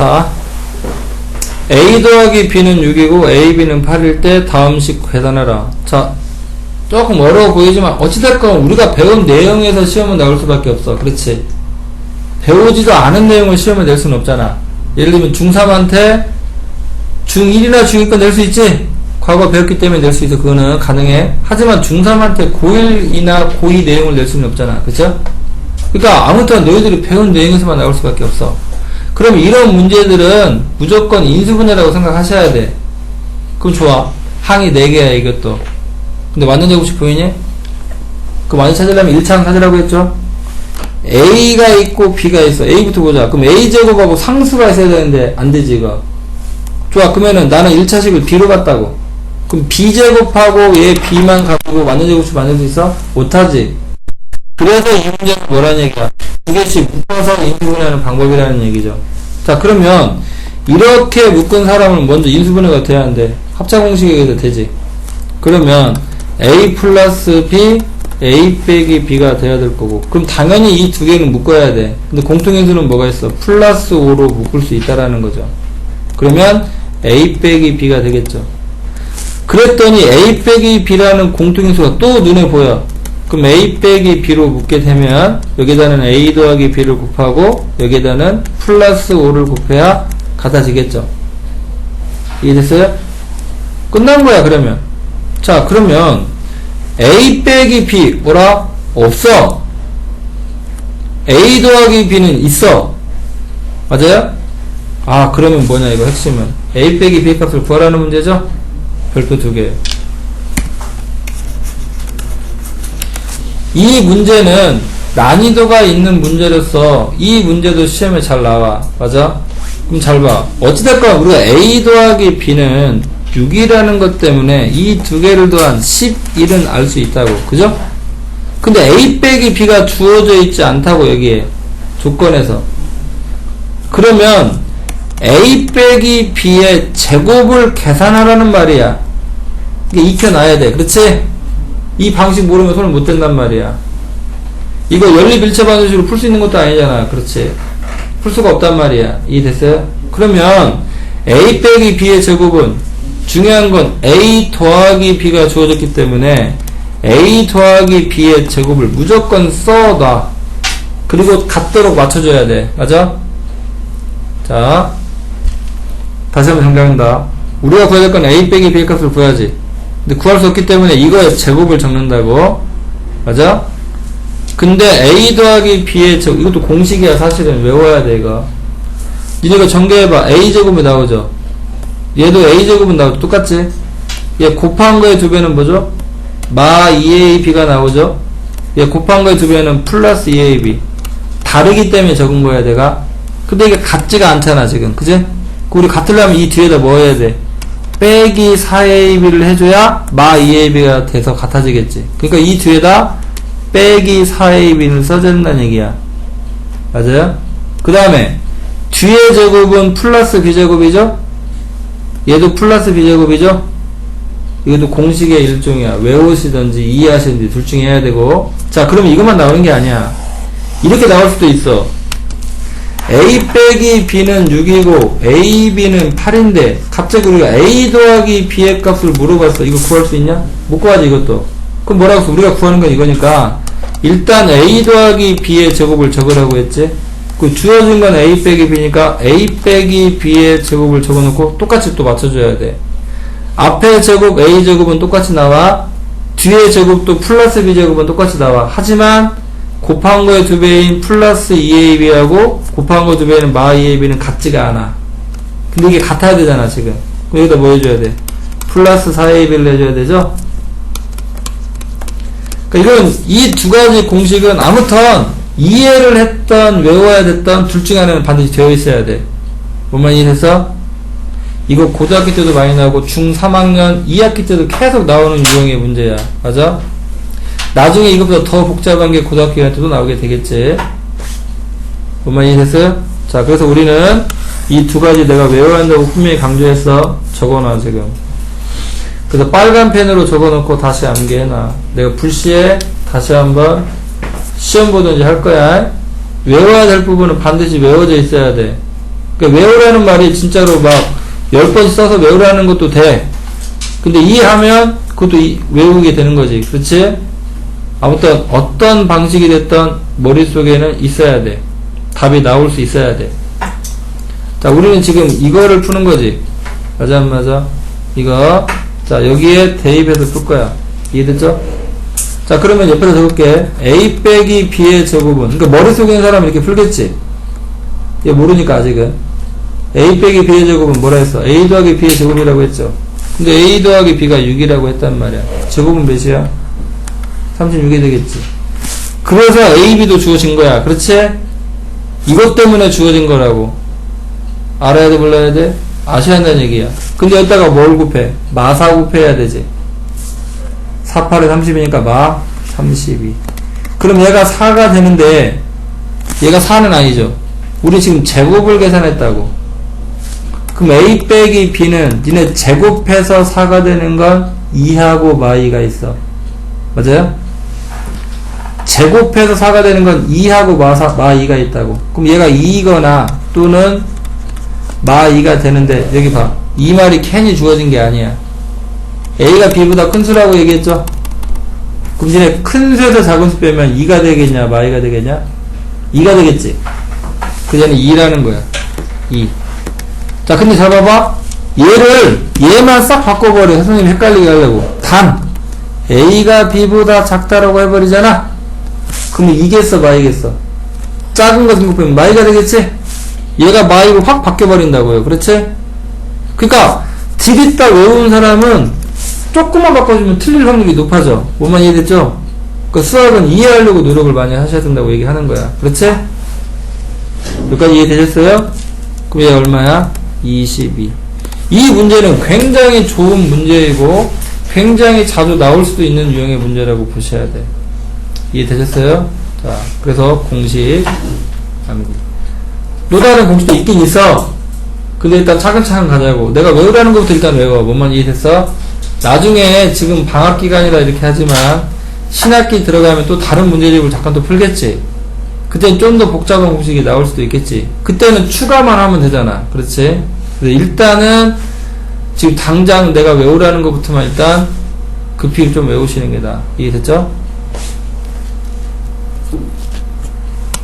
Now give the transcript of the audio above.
자, A 더하기 B는 6이고 A, B는 8일 때 다음 식 계산해라. 자, 조금 어려워 보이지만 어찌됐건 우리가 배운 내용에서 시험은 나올 수밖에 없어. 그렇지? 배우지도 않은 내용을 시험에 낼 수는 없잖아. 예를 들면 중3한테 중1이나 중2과 낼수 있지? 과거 배웠기 때문에 낼 수 있어. 그거는 가능해. 하지만 중3한테 고1이나 고2 내용을 낼 수는 없잖아. 그쵸? 그러니까 아무튼 너희들이 배운 내용에서만 나올 수밖에 없어. 그럼 이런 문제들은 무조건 인수분해라고 생각하셔야 돼. 그럼 좋아. 항이 4개야, 이것도. 근데 완전 제곱식 보이니? 그 완전 찾으려면 1차항 찾으라고 했죠? A가 있고 B가 있어. A부터 보자. 그럼 A제곱하고 상수가 있어야 되는데, 안 되지, 이거. 좋아. 그러면은 나는 1차식을 B로 갔다고. 그럼 B제곱하고 얘 B만 가지고 완전 제곱식 만들 수 있어? 못하지. 그래서 이 문제는 뭐라는 얘기야? 두 개씩 묶어서 인수분해 하는 방법이라는 얘기죠. 자, 그러면 이렇게 묶은 사람은 먼저 인수분해가 돼야 하는데 합차 공식에 의해서 되지. 그러면 A 플러스 B, A 빼기 B가 돼야 될 거고. 그럼 당연히 이 두 개는 묶어야 돼. 근데 공통인수는 뭐가 있어? 플러스 5로 묶을 수 있다라는 거죠. 그러면 A 빼기 B가 되겠죠. 그랬더니 A 빼기 B라는 공통인수가 또 눈에 보여. 그럼 A 빼기 B로 묶게 되면 여기다는 A 더하기 B를 곱하고 여기다는 플러스 5를 곱해야 같아지겠죠. 이해됐어요? 끝난 거야 그러면. 자 그러면 A 빼기 B 뭐라? 없어. A 더하기 B는 있어. 맞아요? 아 그러면 뭐냐 이거 핵심은 A 빼기 B 값을 구하라는 문제죠? 별표 두 개. 이 문제는 난이도가 있는 문제로서 이 문제도 시험에 잘 나와. 맞아? 그럼 잘 봐. 어찌됐건 우리가 A 더하기 B는 6이라는 것 때문에 이 두 개를 더한 11은 알 수 있다고. 그죠? 근데 A 빼기 B가 주어져 있지 않다고 여기에. 조건에서. 그러면 A 빼기 B의 제곱을 계산하라는 말이야. 이게 익혀놔야 돼. 그렇지? 이 방식 모르면 손을 못 댄단 말이야. 이거 연립일체 방식으로 풀 수 있는 것도 아니잖아. 그렇지? 풀 수가 없단 말이야. 이해됐어요? 그러면 A 빼기 B의 제곱은 중요한 건 A 더하기 B가 주어졌기 때문에 A 더하기 B의 제곱을 무조건 써놔. 그리고 같도록 맞춰줘야 돼. 맞아? 자, 다시 한번 정리한다. 우리가 구해야 될 건 A 빼기 B의 값을 구해야지. 근데 구할 수 없기 때문에 이거의 제곱을 적는다고. 맞아? 근데 A 더하기 B의 제곱, 이것도 공식이야, 사실은. 외워야 돼, 이거. 니네가 전개해봐. A제곱이 나오죠? 얘도 A제곱은 나오죠? 똑같지? 얘 곱한 거의 두 배는 뭐죠? 마 2AB가 나오죠? 얘 곱한 거의 두 배는 플러스 2AB. 다르기 때문에 적은 거야, 내가. 근데 이게 같지가 않잖아, 지금. 그지? 우리 같으려면 이 뒤에다 뭐 해야 돼? 빼기 4AB를 해줘야 마 2AB가 돼서 같아지겠지. 그러니까 이 뒤에다 빼기 4AB를 써준다는 얘기야. 맞아요? 그 다음에 뒤에 제곱은 플러스 B제곱이죠? 얘도 플러스 B제곱이죠? 이것도 공식의 일종이야. 외우시든지 이해하시든지 둘 중에 해야 되고. 자, 그러면 이것만 나오는 게 아니야. 이렇게 나올 수도 있어. A 빼기 B는 6이고 A, B는 8인데 갑자기 우리가 A 더하기 B의 값을 물어봤어. 이거 구할 수 있냐? 못 구하지 이것도. 그럼 뭐라고 했어? 우리가 구하는 건 이거니까 일단 A 더하기 B의 제곱을 적으라고 했지. 그 주어진 건 A 빼기 B니까 A 빼기 B의 제곱을 적어놓고 똑같이 또 맞춰줘야 돼. 앞에 제곱 A 제곱은 똑같이 나와. 뒤에 제곱도 플러스 B 제곱은 똑같이 나와. 하지만 곱한 거의 두 배인 플러스 2ab하고 곱한 거 두 배는 마 2ab는 같지가 않아. 근데 이게 같아야 되잖아, 지금. 여기다 뭐 해줘야 돼? 플러스 4ab를 해줘야 되죠? 그러니까 이런, 이 두 가지 공식은 아무튼 이해를 했던, 외워야 됐던 둘 중에 하나는 반드시 되어 있어야 돼. 뭐만 이해했어? 이거 고등학교 때도 많이 나오고 중3학년 2학기 때도 계속 나오는 유형의 문제야. 맞아? 나중에 이것보다 더 복잡한 게 고등학교 때도 나오게 되겠지. 뭔말 이해됐어요? 자, 그래서 우리는 이 두 가지 내가 외워야 한다고 분명히 강조했어. 적어놔, 지금. 그래서 빨간 펜으로 적어놓고 다시 암기해놔. 내가 불시에 다시 한번 시험 보든지 할 거야. 외워야 될 부분은 반드시 외워져 있어야 돼. 그러니까 외우라는 말이 진짜로 막, 열 번 써서 외우라는 것도 돼. 근데 이해하면 그것도 이- 외우게 되는 거지. 그렇지? 아무튼 어떤 방식이 됐던 머릿속에는 있어야 돼. 답이 나올 수 있어야 돼. 자, 우리는 지금 이거를 푸는 거지. 맞아, 안 맞아? 이거. 자, 여기에 대입해서 풀 거야. 이해됐죠? 자, 그러면 옆에다 적을게. A 빼기 B의 제곱은. 그러니까 머릿속에 있는 사람은 이렇게 풀겠지? 얘 모르니까 아직은. A 빼기 B의 제곱은 뭐라 했어? A 더하기 B의 제곱이라고 했죠. 근데 A 더하기 B가 6이라고 했단 말이야. 제곱은 몇이야? 36이 되겠지. 그래서 A, B도 주어진 거야. 그렇지? 이것 때문에 주어진 거라고. 알아야 돼, 몰라야 돼? 아셔야 한다는 얘기야. 근데 여기다가 뭘 곱해? 마사 곱해야 되지. 4, 8에 30이니까 마 32. 그럼 얘가 4가 되는데, 얘가 4는 아니죠. 우리 지금 제곱을 계산했다고. 그럼 A 빼기 B는 니네 제곱해서 4가 되는 건 2하고 마이가 있어. 맞아요? 제곱해서 4가 되는 건 2하고 마, 4, 마 2가 있다고. 그럼 얘가 2이거나 또는 마 2가 되는데 여기 봐. 이 말이 캔이 주어진 게 아니야. A가 B보다 큰 수라고 얘기했죠? 그럼 니네 큰 수에서 작은 수 빼면 2가 되겠냐, 마 2가 되겠냐? 2가 되겠지. 그 전에 2라는 거야. 2. 자, 근데 잘 봐봐. 얘를, 얘만 싹 바꿔버려. 선생님 헷갈리게 하려고. 단. A가 B보다 작다라고 해버리잖아? 그러면 이겠어, 마이겠어? 작은 거 등급하면 마이가 되겠지? 얘가 마이로 확 바뀌어버린다고요. 그렇지? 그니까, 디귿다 외운 사람은 조금만 바꿔주면 틀릴 확률이 높아져. 뭐만 이해됐죠? 그 수학은 이해하려고 노력을 많이 하셔야 된다고 얘기하는 거야. 그렇지? 여기까지 이해되셨어요? 그럼 얘 얼마야? 22. 이 문제는 굉장히 좋은 문제이고 굉장히 자주 나올 수도 있는 유형의 문제라고 보셔야 돼. 이해되셨어요? 자, 그래서 공식 다른 공식도 있긴 있어. 근데 일단 차근차근 가자고. 내가 외우라는 것부터 일단 외워. 뭔만 이해됐어? 나중에 지금 방학 기간이라 이렇게 하지만 신학기 들어가면 또 다른 문제집을 잠깐 또 풀겠지. 그땐 좀더 복잡한 공식이 나올 수도 있겠지. 그때는 추가만 하면 되잖아. 그렇지? 그래서 일단은 지금 당장 내가 외우라는 것부터만 일단 급히 좀 외우시는 게 나아. 이해됐죠?